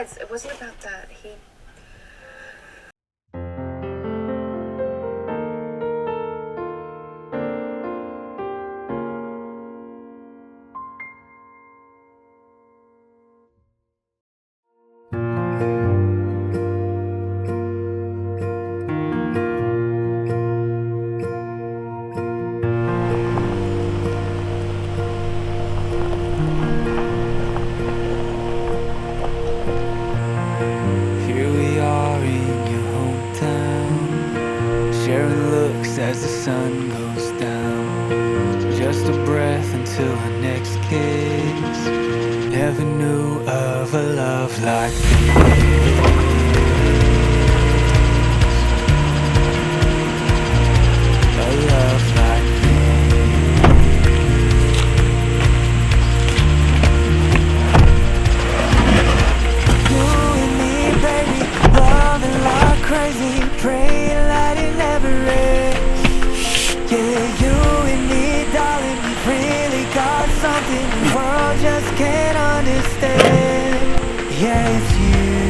Besides, it wasn't about that. He. As the sun goes down. Just a breath until our next kiss. Never knew of a love like this. Understand. Yeah, it's you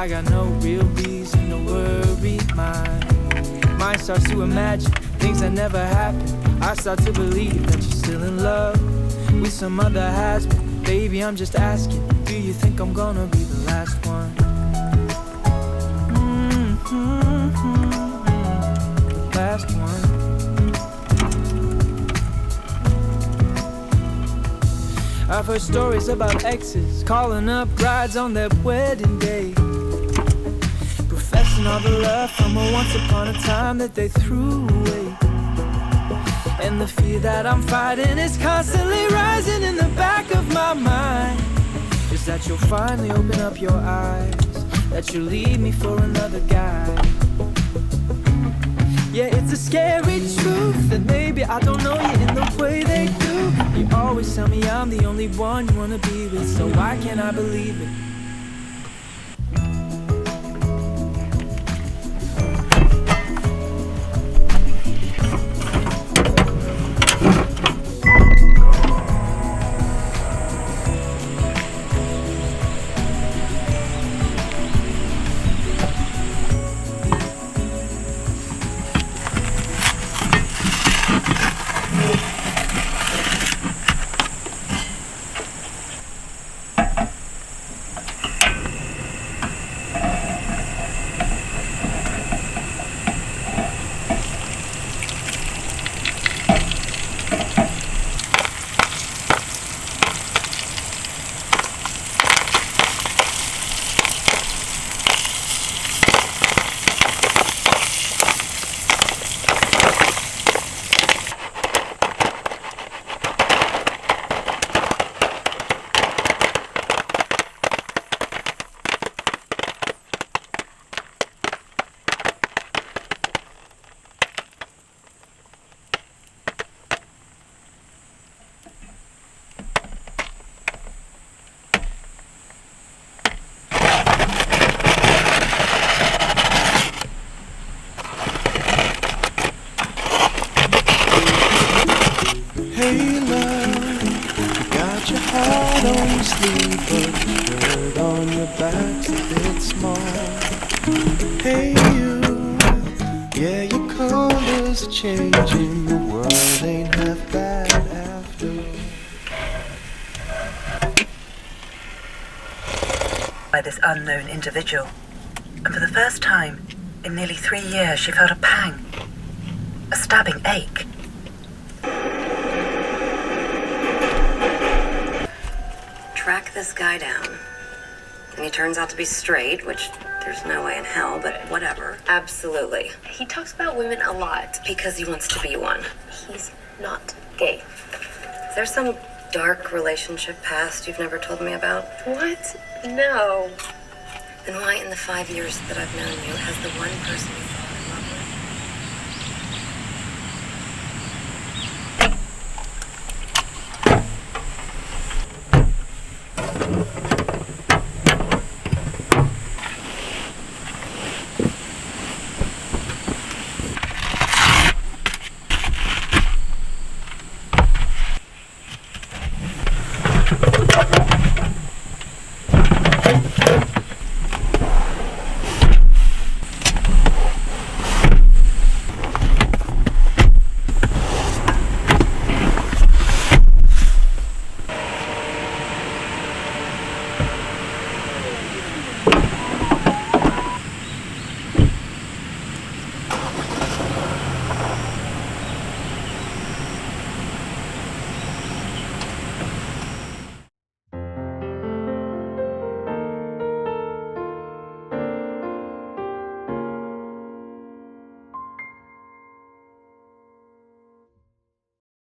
I got no real reason to worry. My mind starts to imagine things that never happened. I start to believe that you're still in love with some other been. Baby, I'm just asking, do you think I'm gonna be the last one? Mm-hmm. The last one. I've heard stories about exes calling up brides on their wedding day. Professing all the love from a once upon a time that they threw away. And the fear that I'm fighting is constantly rising in the back of my mind. Is that you'll finally open up your eyes, that you'll leave me for another guy. Yeah, it's a scary truth that maybe I don't know you in the way they do. You always tell me I'm the only one you wanna be with, so why can't I believe it? By this unknown individual. And for the first time in nearly three years, she felt a pang, a stabbing ache. This guy down. And he turns out to be straight, which there's no way in hell, but whatever. Absolutely. He talks about women a lot. Because he wants to be one. He's not gay. Is there some dark relationship past you've never told me about? What? No. Then why, in the five years that I've known you, has the one person